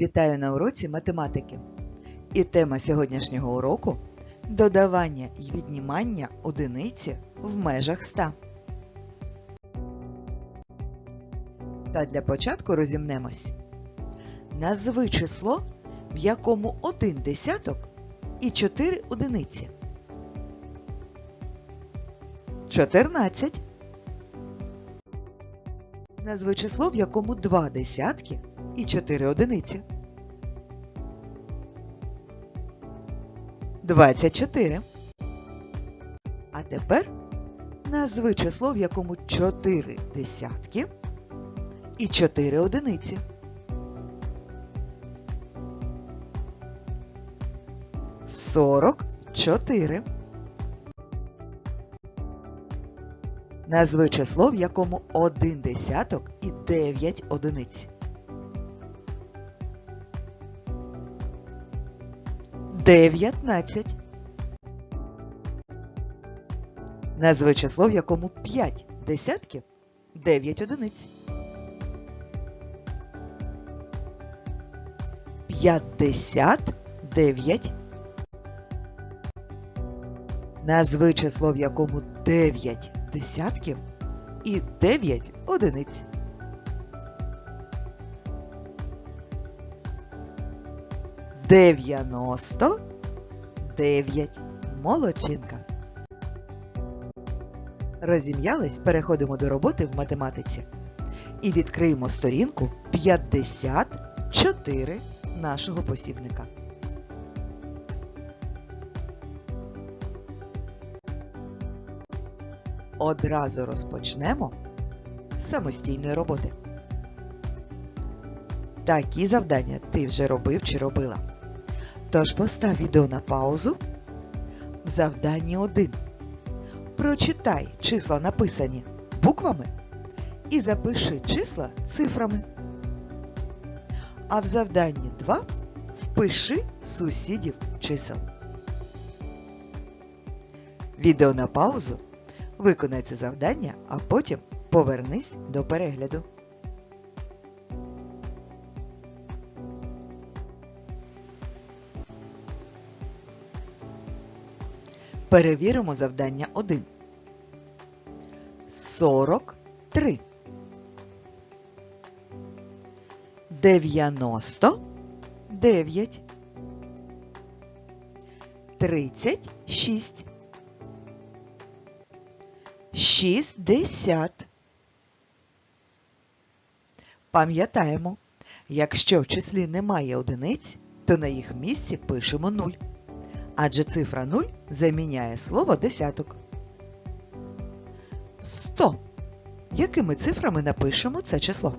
Вітаю на уроці математики. І тема сьогоднішнього уроку додавання і віднімання одиниці в межах 100. Та для початку розімнемось. Назви число, в якому один десяток і 4 одиниці. 14. Назви число, в якому два десятки і 4 одиниці. 24. А тепер назви число, в якому 4 десятки і 4 одиниці. Сорок чотири. Назви число, в якому один десяток і 9 одиниць. Дев'ятнадцять. Назви число, в якому 5 десятків, 9 одиниць. П'ятдесят дев'ять. Назви число, в якому 9 десятків і 9 одиниць. Дев'яносто дев'ять. Молодчинка. Розім'ялись, переходимо до роботи в математиці. І відкриємо сторінку 54 нашого посібника. Одразу розпочнемо з самостійної роботи. Такі завдання ти вже робив чи робила. Тож постав відео на паузу. В завданні 1. Прочитай числа написані буквами і запиши числа цифрами. А в завданні 2 впиши сусідів чисел. Відео на паузу. Виконай це завдання, а потім повернись до перегляду. Перевіримо завдання 1. 43. 99. 36. 60. Пам'ятаємо, якщо в числі немає одиниць, то на їх місці пишемо 0. Адже цифра 0 заміняє слово десяток. 100. Якими цифрами напишемо це число?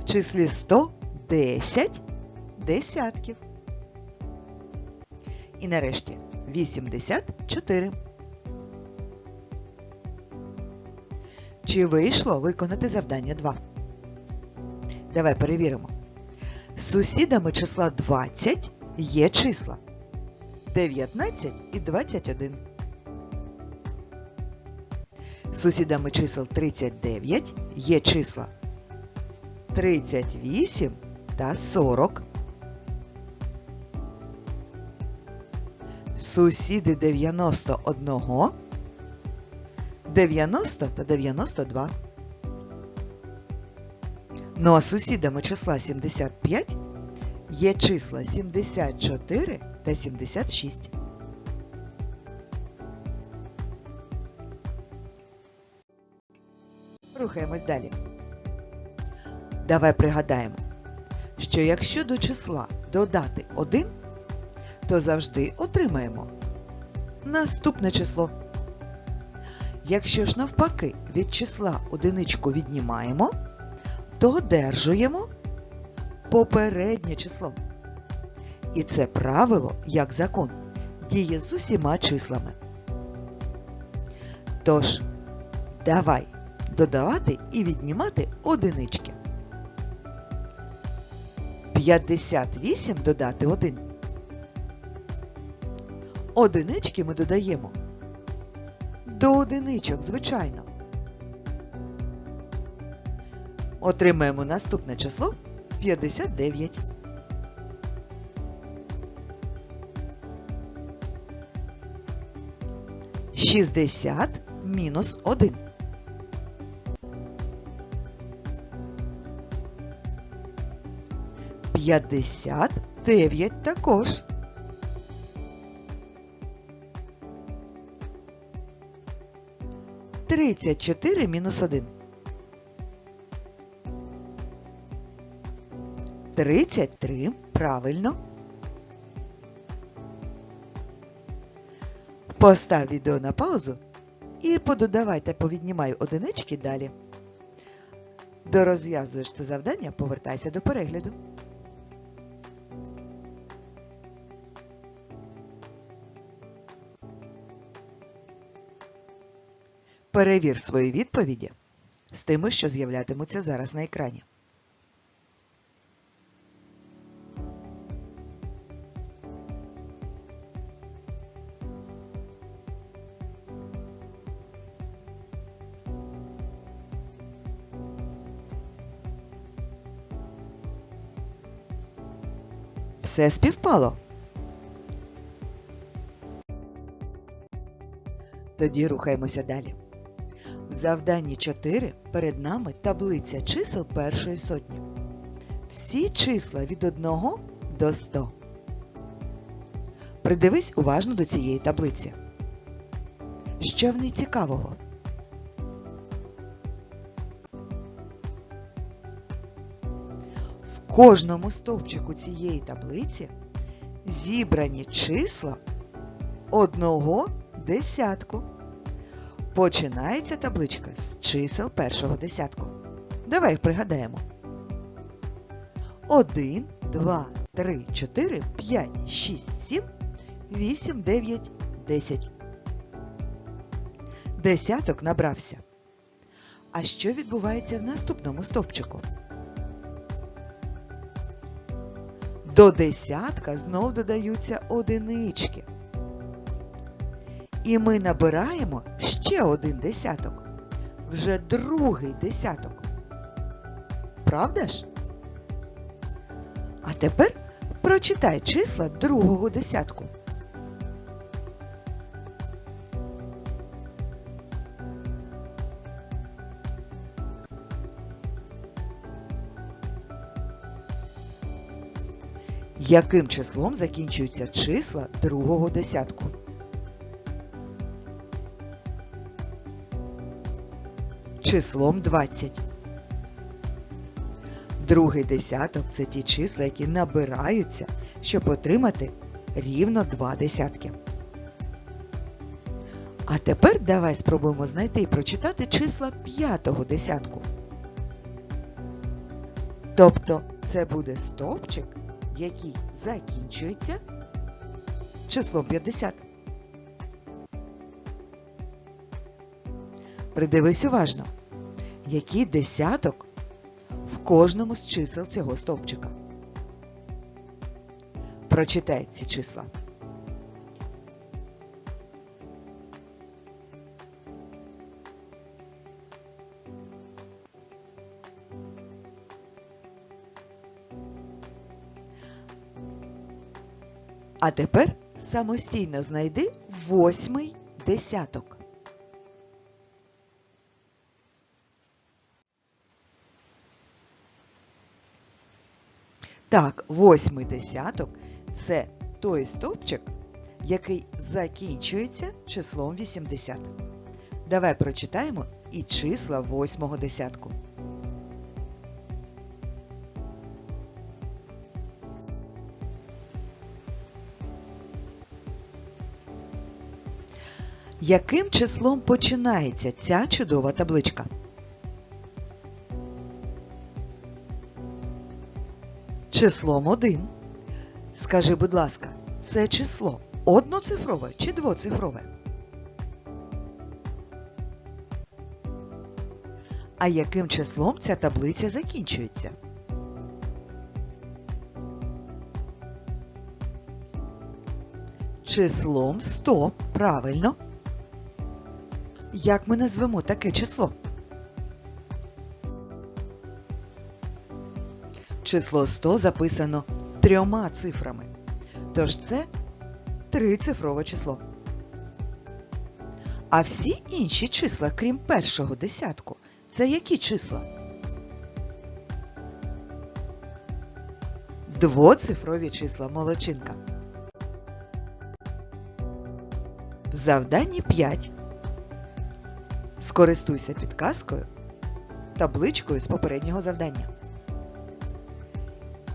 В числі 100 10 десятків. І нарешті 84. Чи вийшло виконати завдання 2? Давай перевіримо. Сусідами числа 20 є числа 19 і 21. З сусідами чисел 39 є числа 38 та 40. Сусіди 91 90 та 92. Ну а сусідами числа 75 є числа 74 та 76. Рухаємось далі. Давай пригадаємо, що якщо до числа додати 1, то завжди отримаємо наступне число. Якщо ж навпаки від числа одиничку віднімаємо, то одержуємо попереднє число. І це правило, як закон, діє з усіма числами. Тож, давай додавати і віднімати одинички. 58 додати 1. Одинички ми додаємо до одиничок, звичайно. Отримаємо наступне число 59. Шістдесят мінус один. П'ятдесят дев'ять також. Тридцять чотири мінус один. Тридцять три. Правильно. Постав відео на паузу і пододавай та повіднімай одинички далі. Дорозв'язуєш це завдання, повертайся до перегляду. Перевір свої відповіді з тими, що з'являтимуться зараз на екрані. Все співпало. Тоді рухаємося далі. В завданні 4 перед нами таблиця чисел першої сотні. Всі числа від 1 до 100. Придивись уважно до цієї таблиці. Що в ній цікавого? Кожному стовпчику цієї таблиці зібрані числа одного десятку. Починається табличка з чисел першого десятку. Давай їх пригадаємо. 1, 2, 3, 4, 5, 6, 7, 8, 9, 10. Десяток набрався. А що відбувається в наступному стовпчику? До десятка знов додаються одинички. І ми набираємо ще один десяток. Вже другий десяток. Правда ж? А тепер прочитай числа другого десятку. Яким числом закінчуються числа другого десятку? Числом 20. Другий десяток це ті числа, які набираються, щоб отримати рівно два десятки. А тепер давай спробуємо знайти і прочитати числа п'ятого десятку. Тобто це буде стовпчик, який закінчується числом 50. Придивись уважно, який десяток в кожному з чисел цього стовпчика. Прочитай ці числа. А тепер самостійно знайди восьмий десяток. Так, восьмий десяток це той стовпчик, який закінчується числом 80. Давай прочитаємо і числа восьмого десятку. Яким числом починається ця чудова табличка? Числом 1. Скажи, будь ласка, це число одноцифрове чи двоцифрове? А яким числом ця таблиця закінчується? Числом 100. Правильно. Як ми назвемо таке число? число 100 записано трьома цифрами. Тож це трицифрове число. А всі інші числа, крім першого десятку, це які числа? Двоцифрові числа молодчинка. В завданні 5 скористуйся підказкою табличкою з попереднього завдання.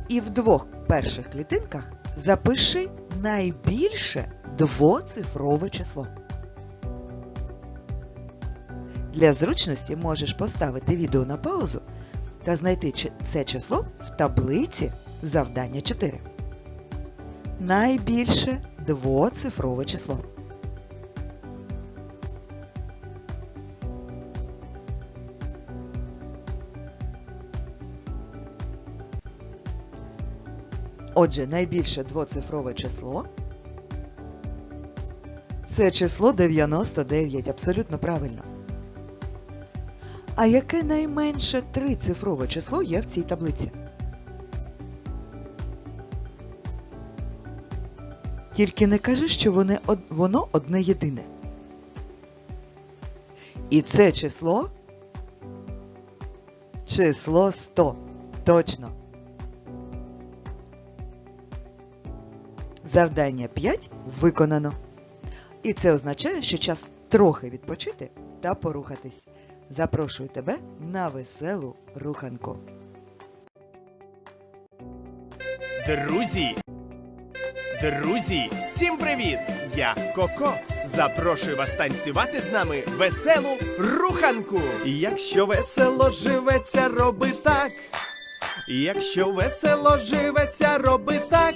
І в двох перших клітинках запиши найбільше двоцифрове число. Для зручності можеш поставити відео на паузу та знайти це число в таблиці завдання 4. Найбільше двоцифрове число. Отже, найбільше двоцифрове число це число 99, абсолютно правильно. А яке найменше трицифрове число є в цій таблиці? Тільки не кажи, що вони воно одне єдине. І це число число 100. Точно. Завдання 5 виконано. І це означає, що час трохи відпочити та порухатись. Запрошую тебе на веселу руханку. Друзі! Друзі, всім привіт! Я Коко. Запрошую вас танцювати з нами веселу руханку. Якщо весело живеться, роби так. Якщо весело живеться, роби так.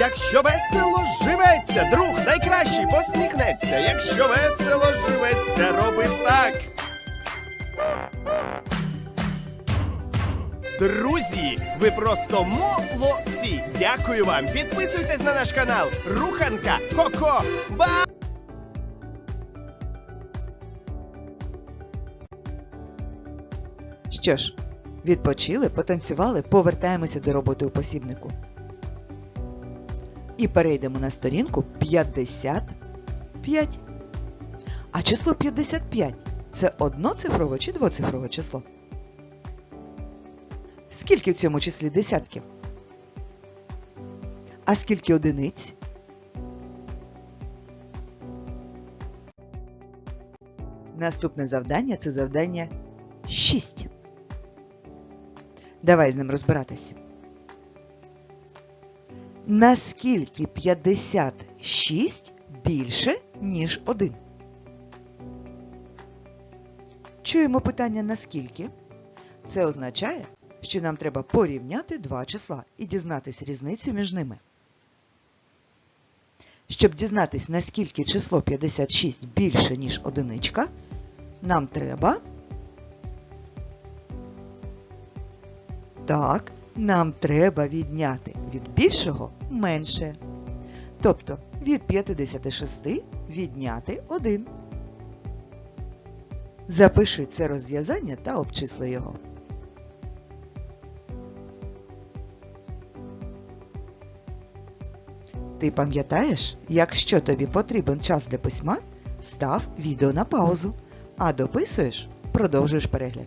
Якщо весело живеться, друг найкращий посміхнеться. Якщо весело живеться, роби так. Друзі, ви просто молодці! Дякую вам! Підписуйтесь на наш канал Руханка Коко. Ба! Що ж, відпочили, потанцювали, повертаємося до роботи у посібнику. І перейдемо на сторінку 55. А число 55 це одноцифрове чи двоцифрове число? Скільки в цьому числі десятків? А скільки одиниць? Наступне завдання це завдання 6. Давай з ним розбиратись. Наскільки 56 більше, ніж 1? Чуємо питання наскільки? Це означає, що нам треба порівняти два числа і дізнатись різницю між ними. Щоб дізнатись, наскільки число 56 більше, ніж одиничка, нам треба. Так, нам треба відняти від більшого менше. Тобто від 56 відняти 1. Запиши це розв'язання та обчисли його. Ти пам'ятаєш, якщо тобі потрібен час для письма, став відео на паузу, а дописуєш, продовжуєш перегляд.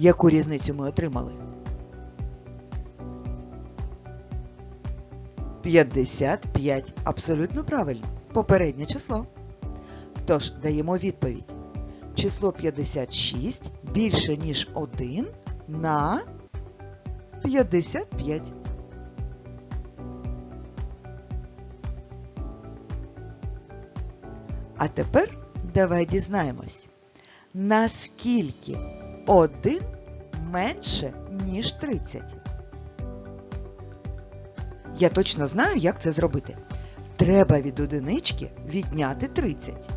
Яку різницю ми отримали? 55. Абсолютно правильно. Попереднє число. Тож даємо відповідь. Число 56 більше, ніж 1 на 55. А тепер давай дізнаємось, наскільки 1 менше, ніж 30. Я точно знаю, як це зробити. Треба від одинички відняти 30.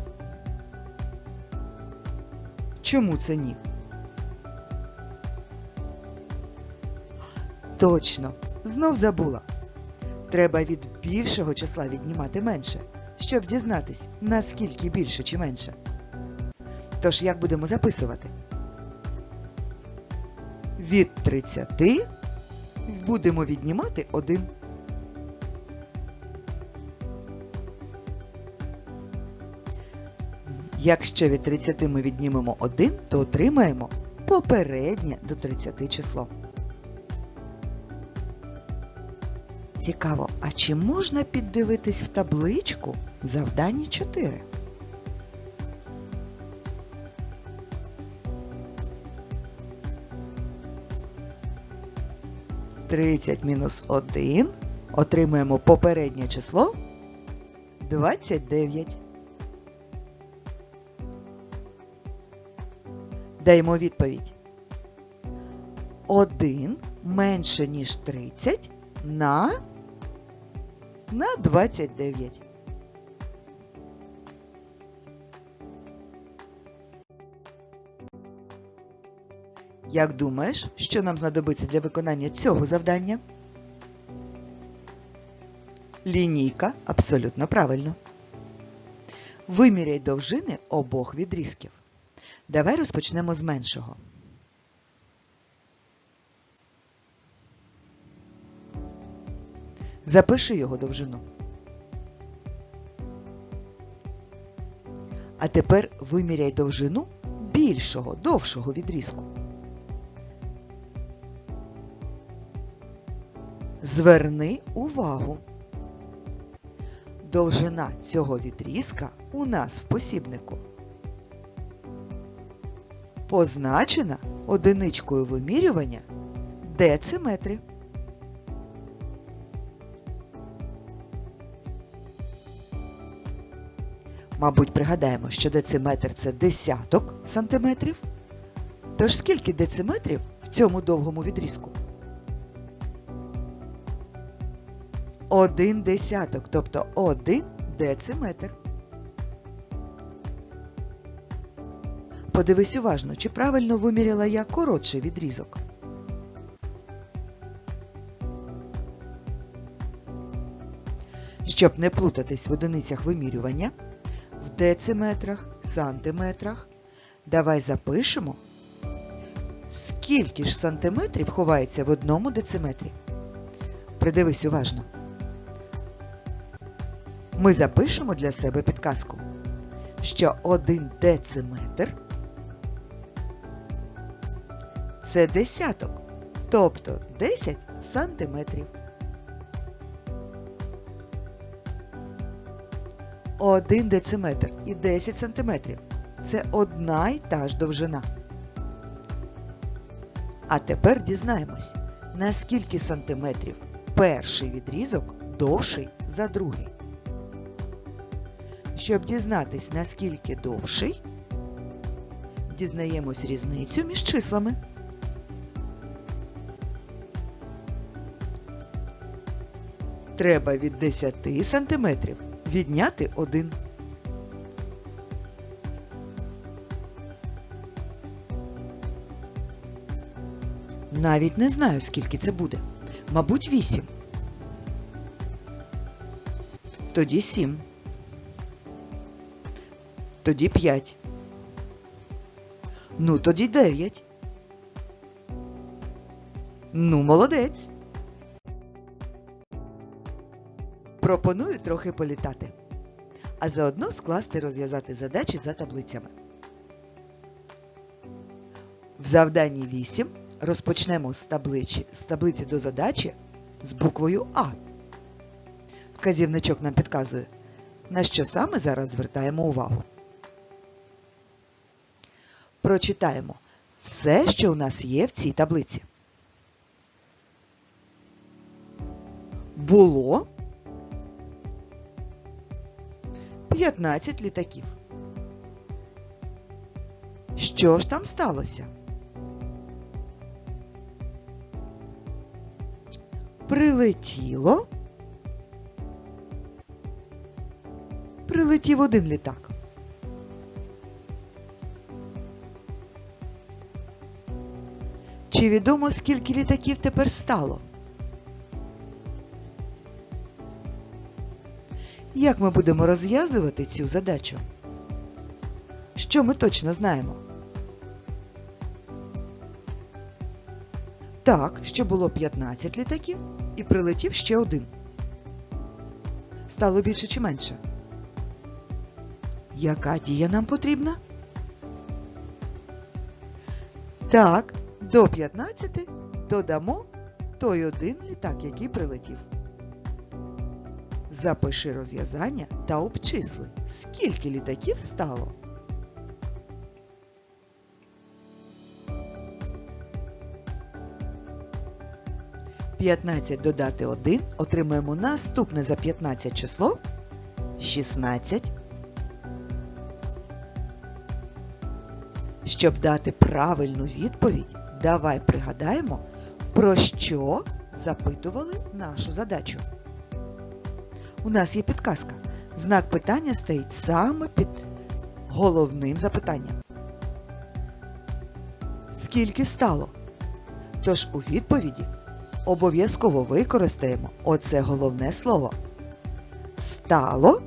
Чому це ні? Точно, знов забула. Треба від більшого числа віднімати менше, щоб дізнатись, наскільки більше чи менше. Тож як будемо записувати? Від 30 будемо віднімати 1. Якщо від 30 ми віднімемо 1, то отримаємо попереднє до 30 число. Цікаво, а чи можна піддивитись в табличку в завданні 4? Тридцять мінус 1 отримуємо попереднє число 29. Даємо відповідь. 1 менше, ніж 30 на, на 29. Як думаєш, що нам знадобиться для виконання цього завдання? Лінійка абсолютно правильно. Виміряй довжини обох відрізків. Давай розпочнемо з меншого. Запиши його довжину. А тепер виміряй довжину більшого, довшого відрізку. Зверни увагу. Довжина цього відрізка у нас в посібнику позначена одиничкою вимірювання дециметри. Мабуть, пригадаємо, що дециметр це десяток сантиметрів. Тож скільки дециметрів в цьому довгому відрізку? Один десяток, тобто один дециметр. Подивись уважно, чи правильно виміряла я коротший відрізок. Щоб не плутатись в одиницях вимірювання, в дециметрах, сантиметрах, давай запишемо, скільки ж сантиметрів ховається в одному дециметрі. Придивись уважно. Ми запишемо для себе підказку, що один дециметр це десяток, тобто 10 сантиметрів. Один дециметр і 10 сантиметрів – це одна й та ж довжина. А тепер дізнаємось, на скільки сантиметрів перший відрізок довший за другий. Щоб дізнатись, наскільки довший, дізнаємось різницю між числами. Треба від 10 см відняти 1. Навіть не знаю, скільки це буде. Мабуть, 8. Тоді 7. Тоді 5. Ну, тоді 9. Ну, молодець. Пропоную трохи політати, а заодно скласти розв'язати задачі за таблицями. В завданні 8 розпочнемо з таблиці, з таблиці до задачі з буквою А. Вказівничок нам підказує, на що саме зараз звертаємо увагу. Прочитаємо все, що у нас є в цій таблиці. Було 15 літаків. Що ж там сталося? Прилетіло. Прилетів один літак. Чи відомо, скільки літаків тепер стало? Як ми будемо розв'язувати цю задачу? Що ми точно знаємо? Так, що було 15 літаків і прилетів ще один. Стало більше чи менше? Яка дія нам потрібна? Так, до 15 додамо той один літак, який прилетів. Запиши розв'язання та обчисли, скільки літаків стало. П'ятнадцять додати 1 отримаємо наступне за 15 число 16. Щоб дати правильну відповідь, давай пригадаємо, про що запитували нашу задачу. У нас є підказка. Знак питання стоїть саме під головним запитанням. Скільки стало? Тож у відповіді обов'язково використаємо оце головне слово. Стало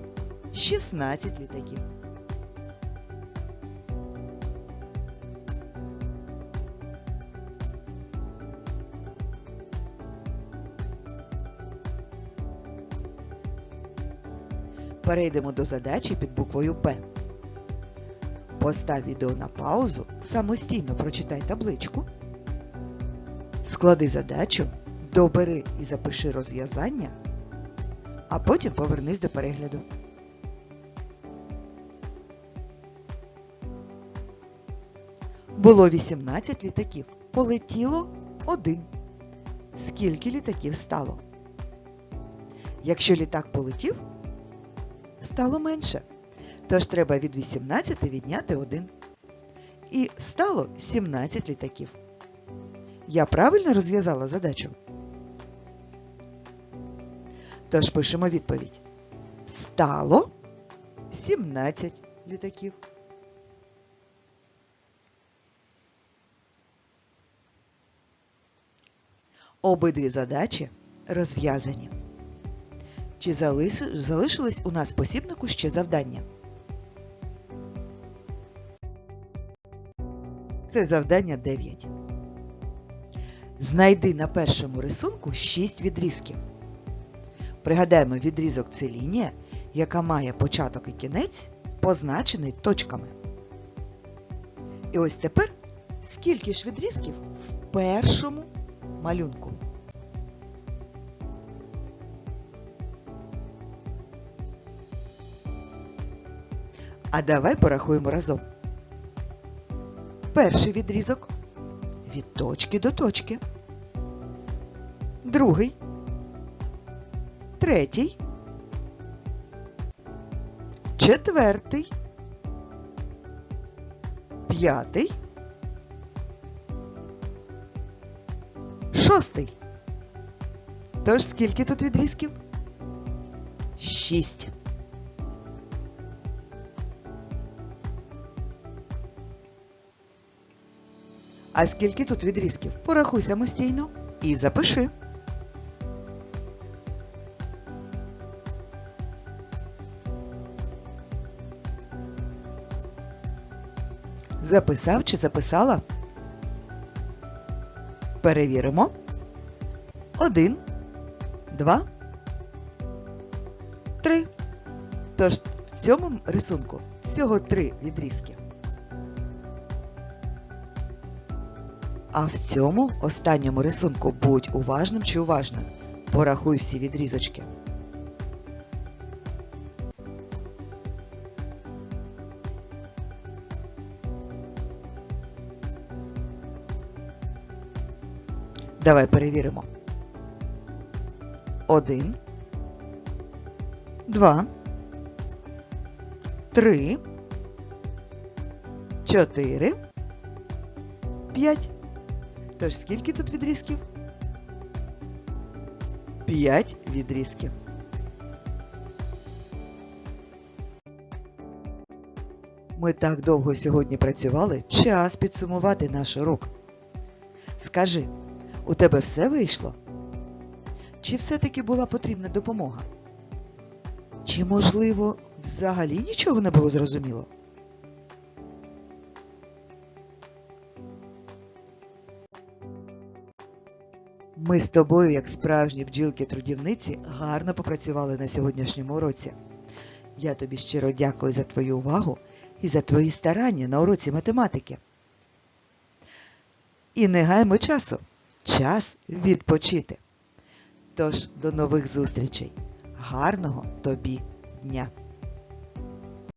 16 літаків. Перейдемо до задачі під буквою П. Постав відео на паузу, самостійно прочитай табличку, склади задачу, добери і запиши розв'язання, а потім повернись до перегляду. Було 18 літаків. Полетіло один. Скільки літаків стало? Якщо літак полетів, стало менше. Тож треба від 18 відняти 1. І стало 17 літаків. Я правильно розв'язала задачу? Тож пишемо відповідь. Стало 17 літаків. Обидві задачі розв'язані. Чи залишились у нас посібнику ще завдання? Це завдання 9. Знайди на першому рисунку 6 відрізків. Пригадаємо, відрізок це лінія, яка має початок і кінець, позначений точками. І ось тепер скільки ж відрізків в першому малюнку? А давай порахуємо разом. Перший відрізок від точки до точки. Другий. Третій. Четвертий. П'ятий. Шостий. Тож скільки тут відрізків? шість. А скільки тут відрізків? Порахуй самостійно і запиши. Записав чи записала? Перевіримо. Один, два, три. Тож в цьому рисунку всього три відрізки. А в цьому останньому рисунку будь уважним чи уважним. Порахуй всі відрізочки. Давай перевіримо. Один. Два. Три. Чотири. П'ять. Тож скільки тут відрізків? П'ять відрізків. Ми так довго сьогодні працювали, час підсумувати наш урок. Скажи, у тебе все вийшло? Чи все-таки була потрібна допомога? Чи, можливо, взагалі нічого не було зрозуміло? Ми з тобою, як справжні бджілки-трудівниці, гарно попрацювали на сьогоднішньому уроці. Я тобі щиро дякую за твою увагу і за твої старання на уроці математики. І не гаймо часу. Час відпочити. Тож до нових зустрічей. Гарного тобі дня!